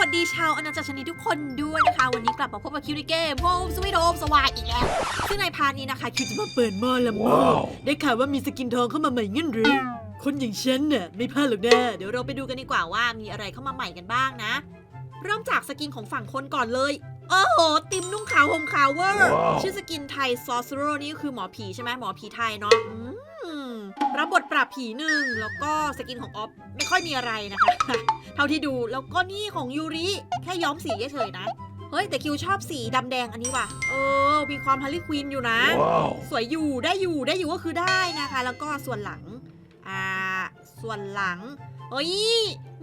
วัสดีชาวอนาจักรชนิดทุกคนด้วยนะคะ วันนี้กลับมาพบกับคิวในเกมโฮมสวีทโฮมสวายอีกแล้วซึ่งในพาร์ทนี้นะคะคิวจะมาเปิดหม้อละหม้อได้ข่าวว่ามีสกินทองเข้ามาใหม่งั้นหรือ คนอย่างฉันน่ะไม่พลาดหรอกนะเดี๋ยวเราไปดูกันดีกว่าว่ามีอะไรเข้ามาใหม่กันบ้างนะ เริ่มจากสกินของฝั่งคนก่อนเลย โอ้โห ติมนุ่งขาวห่มขาวเวอร์ว้าวชื่อสกินไทยซอสโรนี่ก็คือหมอผีใช่ไหมหมอผีไทยเนาะอืมรับบทปราบผีหนึ่งแล้วก็สกินของออฟไม่ค่อยมีอะไรนะคะ เท่าที่ดูแล้วก็นี่ของยูริ แค่ย้อมสีเฉยๆนะ เฮ้ย แต่คิวชอบสีดำแดงอันนี้ว่ะ เออ มีความฮาร์ลีควินอยู่นะ Wow. สวยอยู่ได้อยู่ได้อยู่ก็คือได้นะคะ แล้วก็ส่วนหลัง อ่า ส่วนหลังเฮ้ย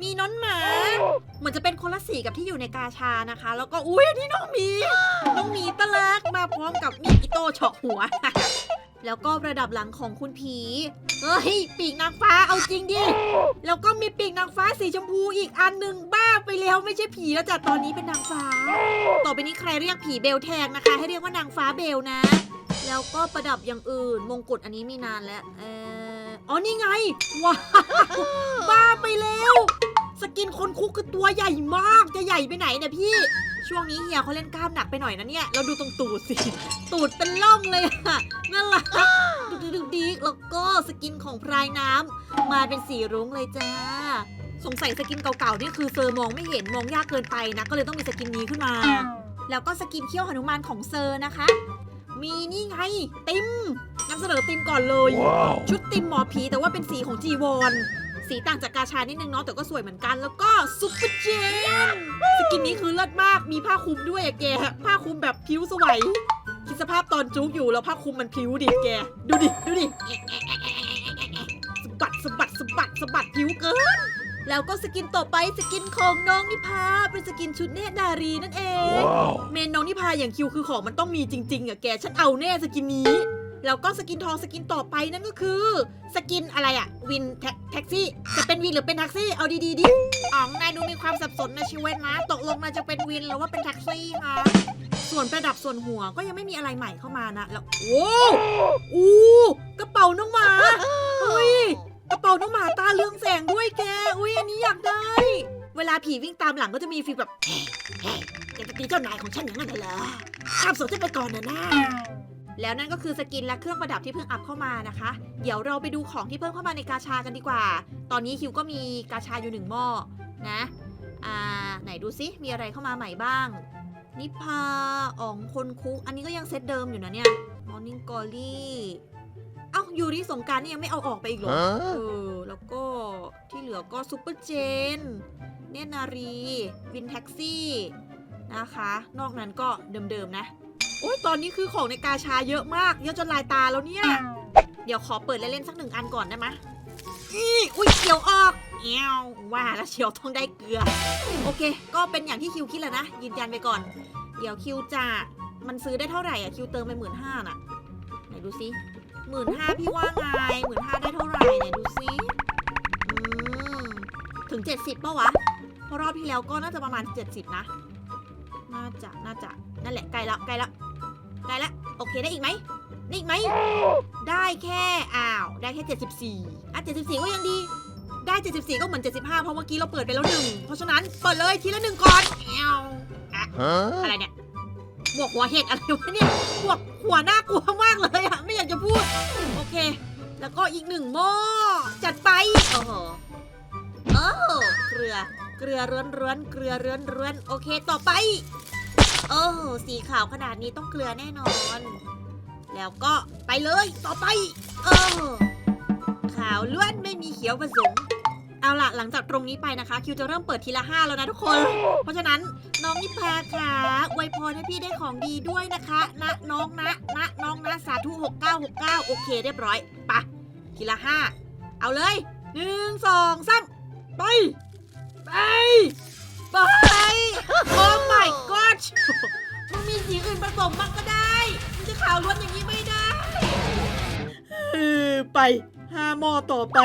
มีน้องหมา เหมือนจะเป็นคนละสีกับที่อยู่ในกาชานะคะ แล้วก็ อุ้ยนี่น้องหมี น้องหมีตะลักมาพร้อมกับมีดอิโต้เฉาะหัว แล้วก็ระดับหลังของคุณผีเฮ้ย ปีกนางฟ้าเอาจริงดิ แล้วก็มีปีกนางฟ้าสีชมพูอีกอันหนึ่งบ้าไปแล้วไม่ใช่ผีแล้วจ้ะตอนนี้เป็นนางฟ้า ต่อไปนี้ใครเรียกผีเบลแทงนะคะ ให้เรียกว่านางฟ้าเบลนะ แล้วก็ประดับอย่างอื่น มงกุฎอันนี้มีนานแล้ว เออ อ๋อนี่ไง ว้าวบ้าไปแล้วสกินคนคุกคือตัวใหญ่มากจะใหญ่ไปไหนเนี่ยพี่ ช่วงนี้เฮียเขาเล่นกล้ามหนักไปหน่อยนะเนี่ย เราดูตรงตูดสิ ตูดเป็นล่องเลยอะน่ารักดูดีดูดีแล้วก็สกินของพรายน้ำมาเป็นสีรุ้งเลยจ้า สงสัยสกินเก่าๆนี่คือเซอร์มองไม่เห็นมองยากเกินไปนะ ก็เลยต้องมีสกินนี้ขึ้นมา แล้วก็สกินเขี้ยวหนุมานของเซอร์นะคะ มีนี่ไง ติมนำเสนอติมก่อนเลย Wow. ชุดติมหมอผีแต่ว่าเป็นสีของจีวร สีต่างจากกาชานิดนึงเนาะแต่ก็สวยเหมือนกัน แล้วก็ซุปเปอร์เจนสกินนี้คือเลิศมากมีผ้าคลุมด้วยอะแกผ้าคลุมแบบผิวสวยคิดสภาพตอนจุกอยู่แล้วผ้าคลุมมันผิวดิแก ดูดิ ดูดิสะบัดสะบัดสะบัดสะบัดผิวเกิน แล้วก็สกินต่อไปสกินของน้องนิพาเป็นสกินชุดเนตรนารีนั่นเอง Wow. เมนน้องนิพาอย่างคิวคือของมันต้องมีจริง ๆอะแกฉันเอาแน่สกินนี้ แล้วก็สกินทองสกินต่อไปนั่นก็คือ สกินอะไรอะวินแท็กแท็กซี่จะเป็นวินหรือเป็นแท็กซี่เอาดีๆดิอ๋องนายดูมีความสับสนในชีวิตนะตกลงนายจะเป็นวินหรือว่าเป็นแท็กซี่คะส่วนประดับส่วนหัวก็ยังไม่มีอะไรใหม่เข้ามานะแล้วโอ้อู้กระเป๋าน้องหมาเฮ้ย กระเป๋าน้องหมาตาเรืองแสงด้วยแก อุ้ยอันนี้อยากได้ เวลาผีวิ่งตามหลังก็จะมีฟีลแบบแกจะตีเจ้านายของฉันอย่างนั้นเหรอข้ามสวนฉันไปก่อนนะนะ แล้วนั่นก็คือสกินและเครื่องประดับที่เพิ่งอัพเข้ามานะคะ เดี๋ยวเราไปดูของที่เพิ่มเข้ามาในกาชากันดีกว่า ตอนนี้คิวก็มีกาชาอยู่หนึ่งหม้อนะ อ่า ไหนดูซิมีอะไรเข้ามาใหม่บ้าง นิพาอ๋องคนคุก อันนี้ก็ยังเซตเดิมอยู่นะเนี่ยมอร์นิ่งกอรี่ ยูริสงกรารนี่ยังไม่เอาออกไปอีกเหรอ เอ Huh? อแล้วก็ที่เหลือก็ซูเปอร์เจน เนตรนารี วินแท็กซี่นะคะ นอกนั้นก็เดิมๆนะโอ้ยตอนนี้คือของในกาชาเยอะมากเยอะจนลายตาแล้วเนี่ย เดี๋ยวขอเปิดเล่นๆสักหนึ่งอันก่อนได้ไหมยอีอุ้ยเขียวออกเอ้วว่าแล้วเชียวต้องได้เกลือ โอเค ก็เป็นอย่างที่คิวคิดแหละนะ ยืนยันไปก่อน เดี๋ยวคิวจะมันซื้อได้เท่าไหร่อะคิวเติมไปหมื่นห้าน่ะ ไหนดูซิ หมื่นห้าพี่ว่าไงหมื่นห้าได้เท่าไหร่ไหนดูซิอืมถึงเจ็ดสิบป่ะวะ เพราะรอบที่แล้วก็น่าจะประมาณเจ็ดสิบนะ น่าจะ น่าจะ นั่นแหละใกล้ละใกล้ละใกล้ละ โอเคได้อีกไหมได้อีกไหม ได้แค่ อ้าว ได้แค่ 74 อะ 74 ก็ยังดี ได้ 74 ก็เหมือน 75 เพราะเมื่อกี้เราเปิดไปแล้วหนึ่ง เพราะฉะนั้น เปิดเลยทีละหนึ่งก่อนแอว Huh? อะไรเนี่ย หมวกหัวเห็ดอะไรวะเนี่ยหมวกหัวน่ากลัวมากเลยอะไม่อยากจะพูด โอเค แล้วก็อีกหนึ่งหม้อจัดไปโอ้โหโอ้โหเกลือเกลือเรือนเรือนเกลือเรือนเรือนโอเคต่อไป โอ้โหสีขาวขนาดนี้ต้องเกลือแน่นอน แล้วก็ไปเลยต่อไป เออขาวล้วนไม่มีเขียวผสม เอาล่ะหลังจากตรงนี้ไปนะคะ คิวจะเริ่มเปิดทีละห้าแล้วนะทุกคน เพราะฉะนั้นน้องนิพาค่ะอวยพรให้พี่ได้ของดีด้วยนะคะนะน้องนะนะน้องนะสาธุ6969 โอเคเรียบร้อยไปะทีละห้าเอาเลยหนึ่งสองสามไป ไปไปโอ้ my god มันมีสีอื่นผสมบ้างก็ได้มันจะขาวล้วนอย่างนี้ไม่ได้ เออไปห้าหม้อต่อไป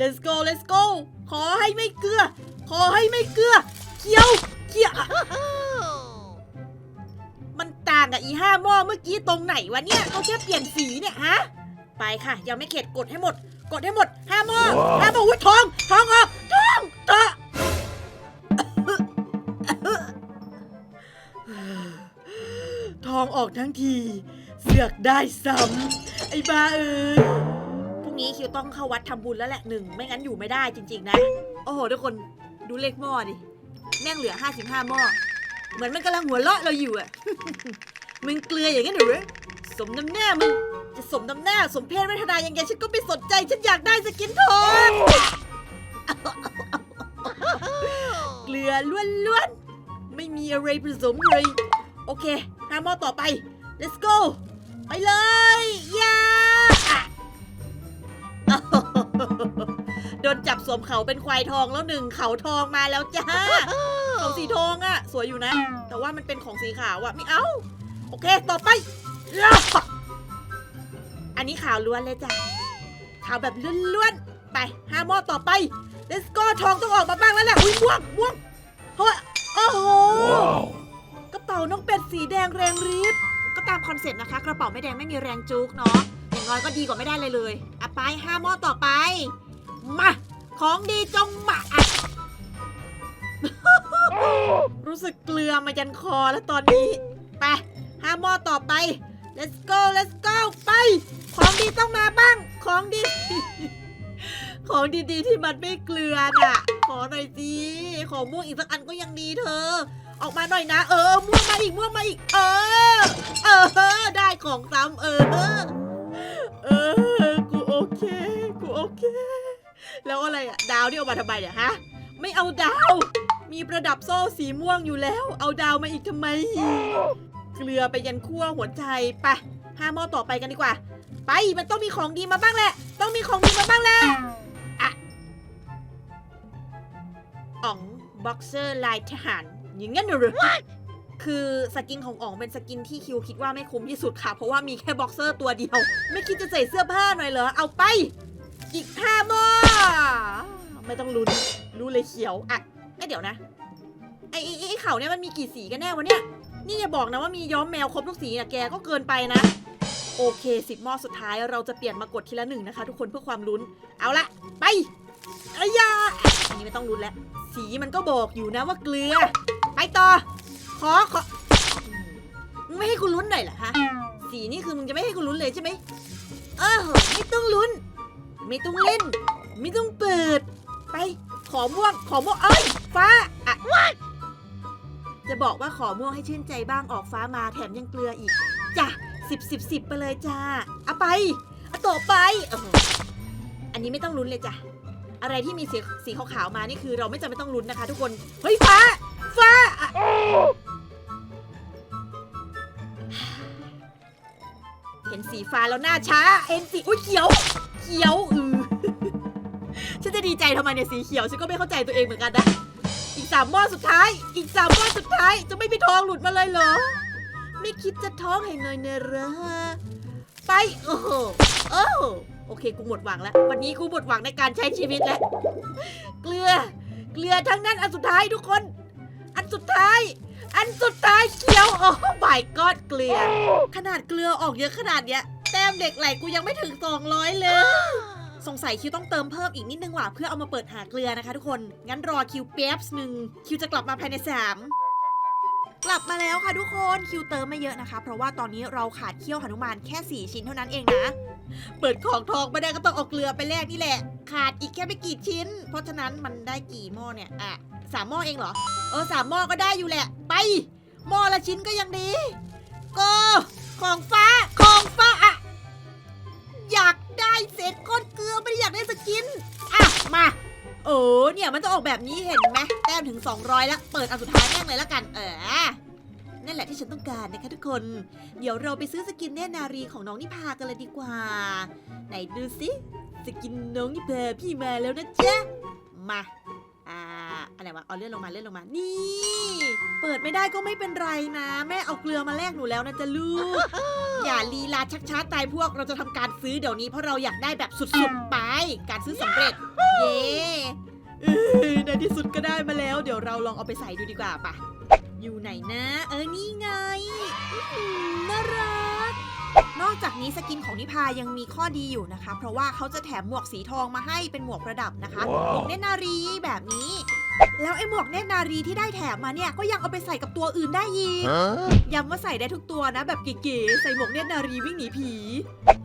let's go let's go ขอให้ไม่เกลือ ขอให้ไม่เกลือ เคี้ยวเคี้ยว มันต่างกับอีห้าหม้อเมื่อกี้ตรงไหนวะเนี่ยเขาแค่เปลี่ยนสีเนี่ยฮะ ไปค่ะ ยังไม่เข็ดกดให้หมด กดให้หมดห้าหม้อห้าหม้ออุ้ยทอง ทองออกทองทองทองออกทั้งที เสือกได้ซ้ำไอ้บ้าเอ้ย นี้คิวต้องเข้าวัดทำบุญแล้วแหละหนึ่งไม่งั้นอยู่ไม่ได้จริง ๆ นะ โอ้โหทุกคนดูเลขหม้อดิแม่งเหลือ 55หม้อเหมือนมันกำลังหัวเราะเราอยู่อะ มึงเกลืออย่างนั้นเหรอสมน้ำหน้ามึงจะสมน้ำหน้าสมเพศเวทนายังไงฉันก็ไม่สนใจฉันอยากได้สกินทองเกลือล้วนๆ ไม่มีอะไรผสมเลย โอเคห้าหม้อต่อไป let's go ไปเลย ยา โดนจับสวมเขาเป็นควายทองแล้วหนึ่งเขาทองมาแล้วจ้าเขาสีทองอะสวยอยู่นะ แต่ว่ามันเป็นของสีขาวอะไม่เอา โอเค ต่อไปย่าอันนี้ขาวล้วนเลยจ้ะขาวแบบล้วนๆ ไปห้าหม้อต่อไป let's go ทองต้องออกมาบ้างแล้วแหละอุ้ยม่วงม่วงเฮ้ยโอ้โหกระเป๋านกเป็ดสีแดงแรงฤทธิ์ก็ตามคอนเซ็ปต์นะคะ กระเป๋าไม่แดงไม่มีแรงจุกเนาะ อย่างน้อยก็ดีกว่าไม่ได้เลยเลยอะไปห้าหม้อต่อไป มา ของดีจงมาอะรู้สึกเกลือมายันคอแล้วตอนนี้ไปห้าหม้อต่อไป let's go let's go ไป ของดีต้องมาบ้าง ของดี ของดีๆที่มันไม่เกลือน่ะ ขอหน่อยสิ ของม่วงอีกสักอันก็ยังดีเธอ ออกมาหน่อยนะ เออ ม่วงมาอีก ม่วงมาอีก เออ เออ ได้ของซ้ำเออ เออ กูโอเค กูโอเค แล้วอะไรอะดาวนี่เอามาทำไมเนี่ยฮะ ไม่เอาดาว มีประดับโซ่สีม่วงอยู่แล้ว เอาดาวมาอีกทำไม เกลือไปยันขั้วหัวใจไปห้าหม้อต่อไปกันดีกว่า ไป มันต้องมีของดีมาบ้างแหละ ต้องมีของดีมาบ้างแหละอะอ๋องบ็อกเซอร์ลายทหารอย่างงั้นเหรอ คือสกินของอ๋องเป็นสกินที่คิวคิดว่าไม่คุ้มที่สุดค่ะ เพราะว่ามีแค่บ็อกเซอร์ตัวเดียว ไม่คิดจะใส่เสื้อผ้าหน่อยเหรอ เอาไป อีกห้าหม้อไม่ต้องลุ้นรู้เลยเขียวอะไอยเดี๋ยวนะ ไอ้ไอ้ไอ้เขาเนี่ยมันมีกี่สีกันแน่วะเนี่ย นี่อย่าบอกนะว่ามีย้อมแมวครบทุกสีอะแกก็เกินไปนะ โอเคสิบหม้อสุดท้ายเราจะเปลี่ยนมากดทีละหนึ่งนะคะ ทุกคนเพื่อความลุ้น เอาละไปอายาอันนี้ไม่ต้องลุ้นแล้ว สีมันก็บอกอยู่นะว่าเกลือ ไปต่อ ขอขออืมมึงไม่ให้คุณลุ้นหน่อยเหรอฮะสีนี่คือมึงจะไม่ให้คุณลุ้นเลยใช่ไหมเออไม่ต้องลุ้น ไม่ต้องเล่น ไม่ต้องเปิด ไปขอม่วงขอม่วงเอ้ยฟ้าอะจะบอกว่าขอม่วงให้ชื่นใจบ้างออกฟ้ามาแถมยังเกลืออีกจ้ะสิบสิบสิบไปเลยจ้าเอาไปเอาต่อไปเอออันนี้ไม่ต้องลุ้นเลยจ้ะอะไรที่มีสีสีขาวๆมานี่คือเราไม่จำเป็นต้องลุ้นนะคะ ทุกคนเฮ้ยฟ้า ฟ้า สีฟ้าแล้วหน้าช้าเห็นสีอุ้ยเขียว เขียวอือฉันจะดีใจทำไมเนี่ยสีเขียว ฉันก็ไม่เข้าใจตัวเองเหมือนกันนะ อีกสามหม้อสุดท้าย อีกสามหม้อสุดท้าย จะไม่มีทองหลุดมาเลยเหรอ ไม่คิดจะท้องให้หน่อยเนอะเหรอไป โอ้โหโอ้โหโอเค กูหมดหวังแล้ว วันนี้กูหมดหวังในการใช้ชีวิตแล้ว เกลือ เกลือทั้งนั้นอันสุดท้ายทุกคน อันสุดท้าย อันสุดท้ายเขียวโอ้บายกอดเกลือ ขนาดเกลือออกเยอะขนาดเนี้ยแต้มเด็กไหลกูยังไม่ถึง200เลยสงสัยคิวต้องเติมเพิ่มอีกนิดนึงว่ะเพื่อเอามาเปิดหาเกลือนะคะทุกคน งั้นรอคิวแป๊บหนึ่งคิวจะกลับมาภายในสามกลับมาแล้วค่ะทุกคนคิวเติมไม่เยอะนะคะ เพราะว่าตอนนี้เราขาดเขี้ยวหนุมานแค่ 4 ชิ้นเท่านั้นเองนะ เปิดของทองไม่ได้ก็ต้องเอาเกลือไปแลกนี่แหละ ขาดอีกแค่ไม่กี่ชิ้น เพราะฉะนั้นมันได้กี่หม้อเนี่ยอะ สามหม้อเองเหรอ เออสามหม้อก็ได้อยู่แหละ ไปหม้อละชิ้นก็ยังดีก็ของฟ้าของฟ้าอะอยากได้เศษก้อนเกลือไม่ได้อยากได้สกินอะมาโอ้เนี่ยมันจะออกแบบนี้เห็นไหมแต้มถึง 200 แล้ว เปิดอันสุดท้ายแม่งเลยแล้วกัน เออนั่นแหละที่ฉันต้องการนะคะทุกคน เดี๋ยวเราไปซื้อสกินเนตนารีของน้องนิพากันเลยดีกว่า ไหนดูสิสกินน้องนิพาพี่มาแล้วนะจ๊ะมา อะไรวะ เอาเลื่อนลงมาเลื่อนลงมา นี่ เปิดไม่ได้ก็ไม่เป็นไรนะ แม่เอาเกลือมาแลกหนูแล้วนะจ๊ะลูก อย่าลีลาชักช้าตายพวก เราจะทำการซื้อเดี๋ยวนี้เพราะเราอยากได้แบบสุดๆไป การซื้อสำเร็จ เย้เออในที่สุดก็ได้มาแล้ว เดี๋ยวเราลองเอาไปใส่ดูดีกว่าปะอยู่ไหนนะ เออ นี่ไงอื้อหือน่ารัก นอกจากนี้สกินของนิพายังมีข้อดีอยู่นะคะ เพราะว่าเขาจะแถมหมวกสีทองมาให้เป็นหมวกประดับนะคะหมวกเนตรนารีแบบนี้ แล้วไอ้หมวกเนตรนารีที่ได้แถมมาเนี่ยก็ยังเอาไปใส่กับตัวอื่นได้อีกย้ำว่าใส่ได้ทุกตัวนะ แบบเก๋ๆใส่หมวกเนตรนารีวิ่งหนีผี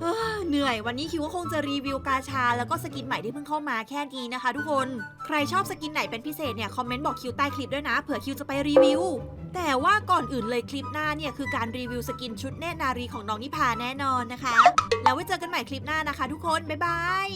เอ้อเหนื่อยวันนี้คิวก็คงจะรีวิวกาชา แล้วก็สกินใหม่ที่เพิ่งเข้ามาแค่นี้นะคะ ทุกคน ใครชอบสกินไหนเป็นพิเศษเนี่ยคอมเมนต์บอกคิวใต้คลิปด้วยนะเผื่อคิวจะไปรีวิว แต่ว่าก่อนอื่นเลยคลิปหน้าเนี่ยคือการรีวิวสกินชุดเนตรนารีของน้องนิพาแน่นอนนะคะ แล้วไว้เจอกันใหม่คลิปหน้านะคะ ทุกคนบ๊ายบาย